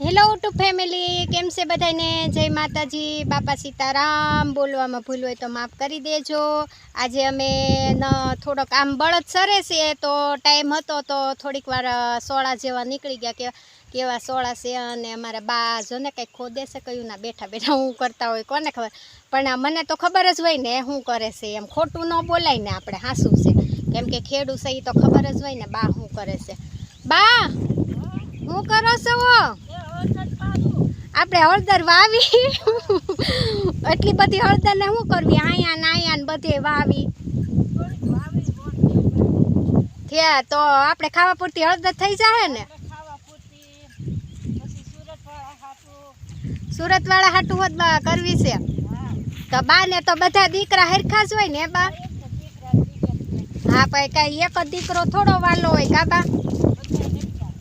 Hello two family કેમ છે બધાને જય માતાજી બાપા સીતારામ. બોલવામાં ભૂલ હોય તો માફ કરી દેજો. આજે અમે ન થોડોક આમ બળદ સરે છે તો ટાઈમ હતો તો થોડીક વાર સોળા જેવા નીકળી ગયા કે કેવા સોળા છે અને અમારા બા જો ને કંઈક ખોદે છે કયું ના બેઠા બેઠા હું કરતા હોય કોને ખબર? પણ મને તો ખબર જ હોય ને શું કરે છે એમ ખોટું ન બોલાય ને આપણે હાસું છે. કેમ કે ખેડૂત છે એ તો ખબર જ હોય ને બા શું કરે છે. બા? શું કરો છો? આપણે હળદર વાવી. એટલી બધી હળદર ને શું કરવી? આયા ને આયા ને બધે વાવી. થયા તો આપણે ખાવા પૂરતી હળદર થઈ જાય ને? સુરત વાળા હાટું હોત બા કરવી છે. તો બા ને તો બધા દીકરા હરખા જ હોય ને, બા? હા ભાઈ કઈ એક જ દીકરો થોડો વાલો હોય, કા બા?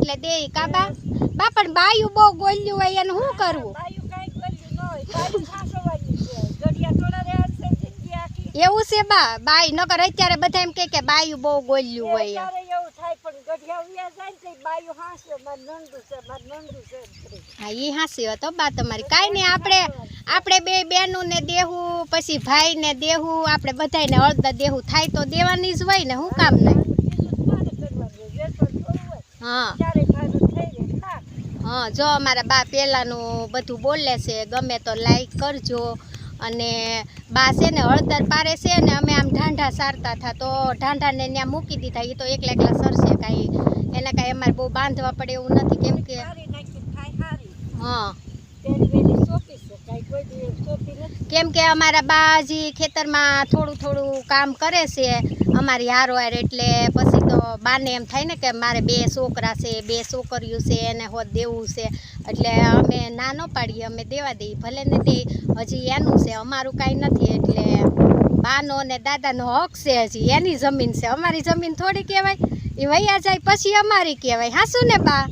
એટલે દે કાબા. બા પણ બાયું બહુ ગોલ્યું હોય એને શું કરવું? એવું છે બા બાઈ નકર અત્યારે બધા એમ કહે કે બાયું બહુ ગોલ્યું હોય હા એ હાસી હતો બા તમારી. કાંઈ નહીં આપણે આપણે બે બેનું ને દેવું પછી ભાઈ ને દેવું આપણે બધાને અડધા દેવું થાય તો દેવાની જ હોય ને શું કામ નહીં? હા. હા જો અમારા બા પહેલાંનું બધું બોલે છે ગમે તો લાઈક કરજો. અને બા છે ને હળદર પારે છે ને અમે આમ ઢાંઢા સારતા હતા તો ઢાંઢાને ત્યાં મૂકી દીધા એ તો એકલા એકલા સરશે કાંઈ. એને કાંઈ અમારે બહુ બાંધવા પડે એવું નથી કેમ કે હા. કેમ કે અમારા બાજી ખેતરમાં થોડું થોડું કામ કરે છે અમારી હારો એટલે પછી બાને એમ થાય ને કે મારે બે છોકરા છે, બે છોકરીઓ છે, એને હોત દેવું છે. એટલે અમે ના ન પાડીએ, અમે દેવા દઈએ. ભલે ને દે હજી એનું છે, અમારું કાંઈ નથી. એટલે બાનો ને દાદાનો હક છે હજી, એની જમીન છે. અમારી જમીન થોડી કહેવાય, એ વૈયા જાય પછી અમારી કહેવાય. હાસું ને બા?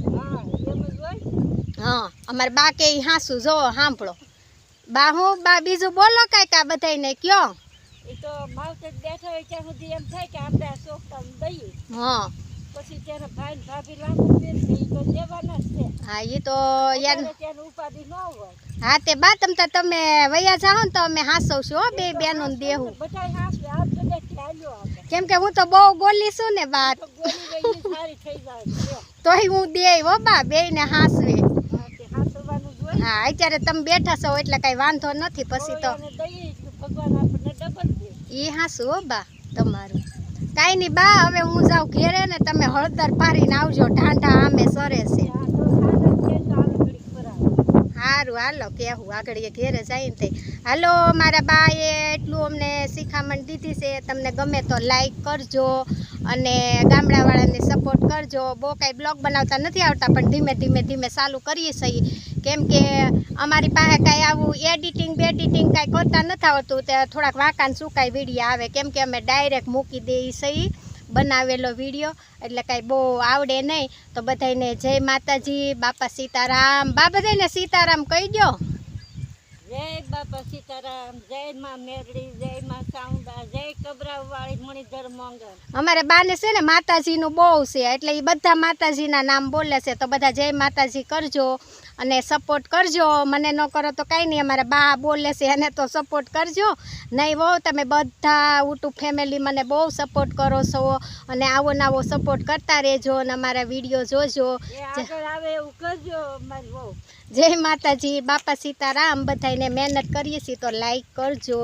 હા, અમારે બા કે હાસુ, જો સાંભળો બા, હું, બા, બીજું બોલો કાંઈક આ બધાને કયો? એ તો માવતર બેઠા હોય ત્યાં સુધી એમ થાય કે આપણે આ છોકરાને દઈએ. હા. પછી ત્યારે ભાઈ ને ભાભી લાંબુ પહેરશે તો દેવાના જ છે. હા એ તો યાર ત્યારે ઉપાધિ ન હોય. હા તે બા તમ તમે વૈયા જાઓ ને તો અમે હાસવશું હો બે બેનો દેવું બધા હાંસવે આ બધા ચાલ્યો આપણે કેમ કે હું તો બહુ બોલી છું ને બા. તો સારી થઈ જાય છે તોય હું દે હો બા બે ને હાસવે. હા, અત્યારે તમે બેઠા છો એટલે કઈ વાંધો નથી પછી તો. ભગવાન આપણને ડબલ દે. એ હાસુ હો બા તમારું. કાંઈ નહીં બા હવે હું જાઉં ઘેરે ને તમે હળદર પારીને આવજો ઢાંઢા આમે સરે છે. સારા હાલો કહેવું આગળ એ ઘેરે જાય ને તે. હાલો મારા બાએ એટલું અમને શિખામણ દીધી છે તમને ગમે તો લાઈક કરજો અને ગામડાવાળાને સપોર્ટ કરજો. બહુ કાંઈ બ્લોગ બનાવતા નથી આવતા પણ ધીમે ધીમે ધીમે ચાલુ કરીએ છીએ. કેમ કે અમારી પાસે કાંઈ આવું એડિટિંગ બેડિટિંગ કાંઈ કરતા નથી આવતું તે થોડાક વાંકાન સુકાઈ વીડિયો આવે. કેમ કે અમે ડાયરેક્ટ મૂકી દઈએ સહી બનાવેલો વીડિયો એટલે કાંઈ બહુ આવડે નહીં તો બધાને જય માતાજી બાપા સીતારામ. બા બધાને સીતારામ કહી દો જય બાપા સીતારામ જય માં મેરડી જય માં સાઉંડા જય કબરાવાળી મણિધર મંગળ અમારે બાને છે ને માતાજીનું બહુ છે એટલે એ બધા માતાજીના નામ બોલે છે. તો બધા જય માતાજી કરજો. અને સપોર્ટ કરજો. મને ન કરો તો કાંઈ નહીં અમારા બા બોલે છે એને તો સપોર્ટ કરજો. નહીં બહુ તમે બધા ઉટુ ફેમિલી મને બહુ સપોર્ટ કરો છો અને આવો નાવો સપોર્ટ કરતા રહેજો અને અમારા વીડિયો જોજો. જય માતાજી બાપા સીતારામ બધાને મહેનત કરીએ છીએ તો લાઈક કરજો.